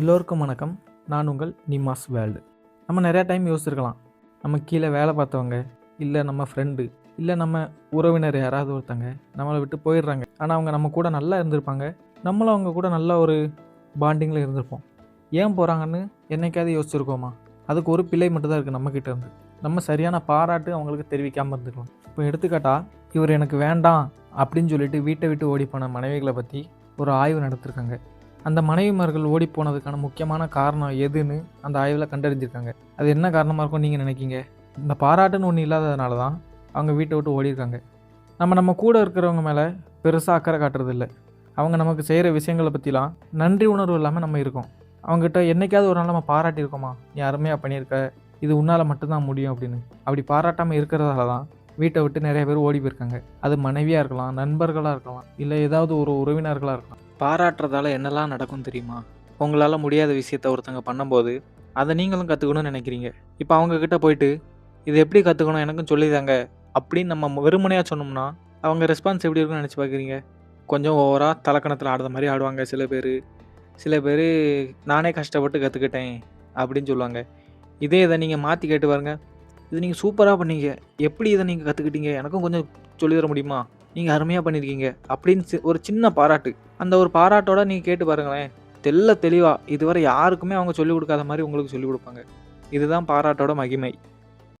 எல்லோருக்கும் வணக்கம். நான் உங்கள் நிமாஸ் வேர்ல்டு நம்ம நிறையா டைம் யோசிச்சிருக்கலாம். நம்ம கீழே வேலை பார்த்தவங்க இல்லை நம்ம ஃப்ரெண்டு இல்லை நம்ம உறவினர் யாராவது ஒருத்தங்க நம்மளை விட்டு போயிடுறாங்க. ஆனால் அவங்க நம்ம கூட நல்லா இருந்திருப்பாங்க. நம்மளும் அவங்க கூட நல்ல ஒரு பாண்டிங்கில் இருந்திருப்போம். ஏன் போகிறாங்கன்னு என்னைக்காவது யோசிச்சிருக்கோமா? அதுக்கு ஒரு பிள்ளை மட்டும்தான் இருக்குது நம்மக்கிட்ட இருந்து. நம்ம சரியான பாராட்டு அவங்களுக்கு தெரிவிக்காமல் இருந்துக்கலாம். இப்போ எடுத்துக்காட்டா இவர் எனக்கு வேண்டாம் அப்படின்னு சொல்லிட்டு வீட்டை விட்டு ஓடி போன மனைவிகளை பற்றி ஒரு ஆய்வு நடத்திருக்காங்க. அந்த மனைவிமார்கள் ஓடி போனதுக்கான முக்கியமான காரணம் எதுன்னு அந்த ஆய்வில் கண்டறிஞ்சிருக்காங்க. அது என்ன காரணமாக இருக்கும் நீங்கள் நினைக்கிங்க? இந்த பாராட்டுன்னு ஒன்று இல்லாததுனால தான் அவங்க வீட்டை விட்டு ஓடிருக்காங்க நம்ம நம்ம கூட இருக்கிறவங்க மேலே பெருசாக அக்கறை காட்டுறதில்ல. அவங்க நமக்கு செய்கிற விஷயங்களை பற்றிலாம் நன்றி உணர்வு இல்லாமல் நம்ம இருக்கோம். அவங்ககிட்ட என்னைக்காவது ஒரு நாள் நம்ம பாராட்டியிருக்கோமா? நீ அருமையாக பண்ணியிருக்க. இது உன்னால் மட்டும்தான் முடியும் அப்படின்னு. அப்படி பாராட்டாமல் இருக்கிறதால தான் வீட்டை விட்டு நிறைய பேர் ஓடி போயிருக்காங்க. அது மனைவியாக இருக்கலாம் நண்பர்களாக இருக்கலாம் இல்லை ஏதாவது ஒரு உறவினர்களாக இருக்கலாம். பாராட்டுறதால என்னெல்லாம் நடக்கும் தெரியுமா? உங்களால் முடியாத விஷயத்த ஒருத்தங்க பண்ணும்போது அதை நீங்களும் கற்றுக்கணும்னு நினைக்கிறீங்க. இப்போ அவங்கக்கிட்ட போயிட்டு இது எப்படி கற்றுக்கணும் எனக்கும் சொல்லிதாங்க. அப்படின்னு நம்ம வெறுமனையாக சொன்னோம்னா அவங்க ரெஸ்பான்ஸ் எப்படி இருக்கும்னு நினச்சி பார்க்குறீங்க கொஞ்சம் ஓவராக தலக்கணத்தில் ஆடுற மாதிரி ஆடுவாங்க சில பேர். சில பேர் நானே கஷ்டப்பட்டு கற்றுக்கிட்டேன் அப்படின்னு சொல்லுவாங்க. இதே இதை நீங்கள் மாற்றி கேட்டு பாருங்க. இது நீங்கள் சூப்பராக பண்ணீங்க. எப்படி இதை நீங்கள் கற்றுக்கிட்டீங்க எனக்கும் கொஞ்சம் சொல்லித் தர முடியுமா? நீங்கள் அருமையாக பண்ணியிருக்கீங்க. அப்படின்னு ஒரு சின்ன பாராட்டு. அந்த ஒரு பாராட்டோட நீங்கள் கேட்டு பாருங்களேன். தெல்ல தெளிவாக இதுவரை யாருக்குமே அவங்க சொல்லிக் கொடுக்காத மாதிரி உங்களுக்கு சொல்லிக் கொடுப்பாங்க. இதுதான் பாராட்டோட மகிமை.